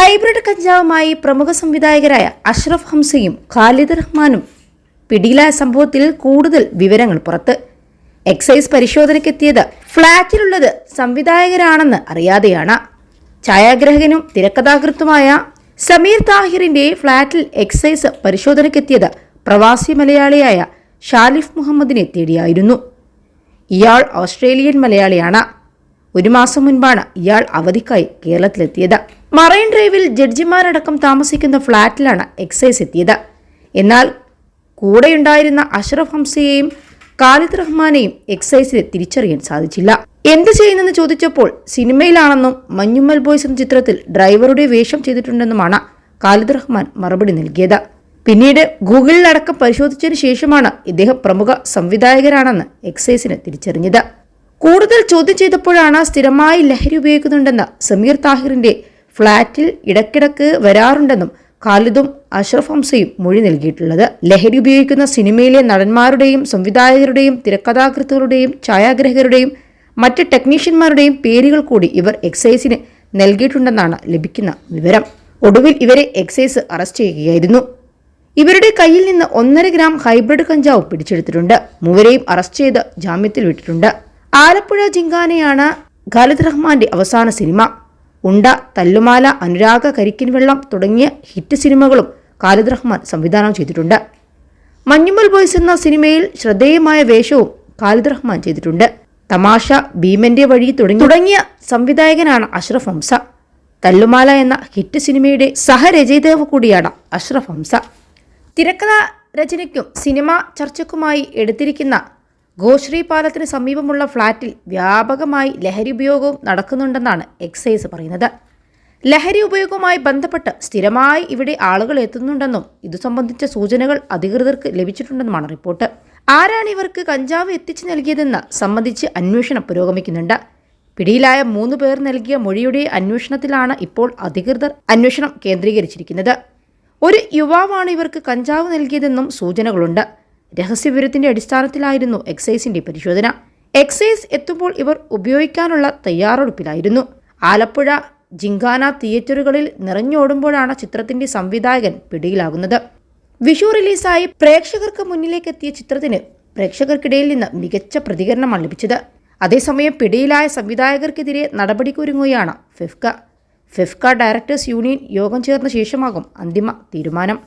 Hybrid കഞ്ചാവുമായി പ്രമുഖ സംവിധായകരായ അഷ്റഫ് ഹംസയും ഖാലിദ് റഹ്മാനും പിടിയിലായ സംഭവത്തിൽ കൂടുതൽ വിവരങ്ങൾ പുറത്ത്. എക്സൈസ് പരിശോധനയ്ക്കെത്തിയത് ഫ്ളാറ്റിലുള്ളത് സംവിധായകരാണെന്ന് അറിയാതെയാണ്. ഛായാഗ്രഹകനും തിരക്കഥാകൃത്തുമായ സമീർ താഹിറിന്റെ ഫ്ളാറ്റിൽ എക്സൈസ് പരിശോധനയ്ക്കെത്തിയത് പ്രവാസി മലയാളിയായ ഷാലിഫ് മുഹമ്മദിനെ തേടിയായിരുന്നു. ഇയാൾ ഓസ്ട്രേലിയൻ മലയാളിയാണ്. ഒരു മാസം മുൻപാണ് ഇയാൾ അവധിക്കായി കേരളത്തിലെത്തിയത്. മറൈൻ ഡ്രൈവിൽ ജഡ്ജിമാരടക്കം താമസിക്കുന്ന ഫ്ളാറ്റിലാണ് എക്സൈസ് എത്തിയത്. എന്നാൽ കൂടെയുണ്ടായിരുന്ന അഷ്റഫ് ഹംസയെയും ഖാലിദ് റഹ്മാനെയും എക്സൈസിന് തിരിച്ചറിയാൻ സാധിച്ചില്ല. എന്ത് ചെയ്യുന്നെന്ന് ചോദിച്ചപ്പോൾ സിനിമയിലാണെന്നും മഞ്ഞുമ്മൽ ബോയ്സ് എന്ന ചിത്രത്തിൽ ഡ്രൈവറുടെ വേഷം ചെയ്തിട്ടുണ്ടെന്നുമാണ് ഖാലിദ് റഹ്മാൻ മറുപടി നൽകിയത്. പിന്നീട് ഗൂഗിളിലടക്കം പരിശോധിച്ചതിന് ശേഷമാണ് ഇദ്ദേഹം പ്രമുഖ സംവിധായകരാണെന്ന് എക്സൈസിന് തിരിച്ചറിഞ്ഞത്. കൂടുതൽ ചോദ്യം ചെയ്തപ്പോഴാണ് സ്ഥിരമായി ലഹരി ഉപയോഗിക്കുന്നുണ്ടെന്ന് സമീർ താഹിറിന്റെ ഫ്ളാറ്റിൽ ഇടക്കിടക്ക് വരാറുണ്ടെന്നും ഖാലിദും അഷ്റഫ് ഹംസയും മൊഴി നൽകിയിട്ടുള്ളത്. ലഹരി ഉപയോഗിക്കുന്ന സിനിമയിലെ നടന്മാരുടെയും സംവിധായകരുടെയും തിരക്കഥാകൃത്തുകളുടെയും ഛായാഗ്രഹകരുടെയും മറ്റ് ടെക്നീഷ്യന്മാരുടെയും പേരുകൾ കൂടി ഇവർ എക്സൈസിന് നൽകിയിട്ടുണ്ടെന്നാണ് ലഭിക്കുന്ന വിവരം. ഒടുവിൽ ഇവരെ എക്സൈസ് അറസ്റ്റ് ചെയ്യുകയായിരുന്നു. ഇവരുടെ കയ്യിൽ നിന്ന് ഒന്നര ഗ്രാം ഹൈബ്രിഡ് കഞ്ചാവ് പിടിച്ചെടുത്തിട്ടുണ്ട്. മൂവരെയും അറസ്റ്റ് ചെയ്ത് ജാമ്യത്തിൽ വിട്ടിട്ടുണ്ട്. ആലപ്പുഴ ജിങ്കാനയാണ് ഖാലിദ് റഹ്മാന്റെ അവസാന സിനിമ. ഉണ്ട തല്ലുമാല അനുരാഗ കരിക്കിൻ വെള്ളം തുടങ്ങിയ ഹിറ്റ് സിനിമകളും ഖാലിദ് റഹ്മാൻ സംവിധാനം ചെയ്തിട്ടുണ്ട്. മഞ്ഞുമൽ ബോയ്സ് എന്ന സിനിമയിൽ ശ്രദ്ധേയമായ വേഷവും ഖാലിദ് റഹ്മാൻ ചെയ്തിട്ടുണ്ട്. തമാശ ഭീമന്റെ വഴി തുടങ്ങി തുടങ്ങിയ സംവിധായകനാണ് അഷ്റഫ് ഹംസ. തല്ലുമാല എന്ന ഹിറ്റ് സിനിമയുടെ സഹരചയിതാവ് കൂടിയാണ് അഷ്റഫ് ഹംസ. തിരക്കഥ രചനയ്ക്കും സിനിമ ചർച്ചയ്ക്കുമായി എടുത്തിരിക്കുന്ന ഗോശ്രീ പാലത്തിന് സമീപമുള്ള ഫ്ളാറ്റിൽ വ്യാപകമായി ലഹരി ഉപയോഗവും നടക്കുന്നുണ്ടെന്നാണ് എക്സൈസ് പറയുന്നത്. ലഹരി ഉപയോഗവുമായി ബന്ധപ്പെട്ട് സ്ഥിരമായി ഇവിടെ ആളുകൾ എത്തുന്നുണ്ടെന്നും ഇതു സംബന്ധിച്ച സൂചനകൾ അധികൃതർക്ക് ലഭിച്ചിട്ടുണ്ടെന്നുമാണ് റിപ്പോർട്ട്. ആരാണ് ഇവർക്ക് കഞ്ചാവ് എത്തിച്ചു നൽകിയതെന്ന് സംബന്ധിച്ച് അന്വേഷണം പുരോഗമിക്കുന്നുണ്ട്. പിടിയിലായ മൂന്ന് പേർ നൽകിയ മൊഴിയുടെ അന്വേഷണത്തിലാണ് ഇപ്പോൾ അധികൃതർ അന്വേഷണം കേന്ദ്രീകരിച്ചിരിക്കുന്നത്. ഒരു യുവാവാണ് ഇവർക്ക് കഞ്ചാവ് നൽകിയതെന്നും സൂചനകളുണ്ട്. രഹസ്യവിവരത്തിന്റെ അടിസ്ഥാനത്തിലായിരുന്നു എക്സൈസിന്റെ പരിശോധന. എക്സൈസ് എത്തുമ്പോൾ ഇവർ ഉപയോഗിക്കാനുള്ള തയ്യാറെടുപ്പിലായിരുന്നു. ആലപ്പുഴ ജിങ്കാന തിയേറ്ററുകളിൽ നിറഞ്ഞോടുമ്പോഴാണ് ചിത്രത്തിന്റെ സംവിധായകൻ പിടിയിലാകുന്നത്. വിഷു റിലീസായി പ്രേക്ഷകർക്ക് മുന്നിലേക്കെത്തിയ ചിത്രത്തിന് പ്രേക്ഷകർക്കിടയിൽ നിന്ന് മികച്ച പ്രതികരണമാണ് ലഭിച്ചത്. അതേസമയം പിടിയിലായ സംവിധായകർക്കെതിരെ നടപടിക്കൊരുങ്ങുകയാണ് ഫിഫ്ക. ഫിഫ്ക ഡയറക്ടേഴ്സ് യൂണിയൻ യോഗം ചേർന്ന ശേഷമാകും അന്തിമ തീരുമാനം.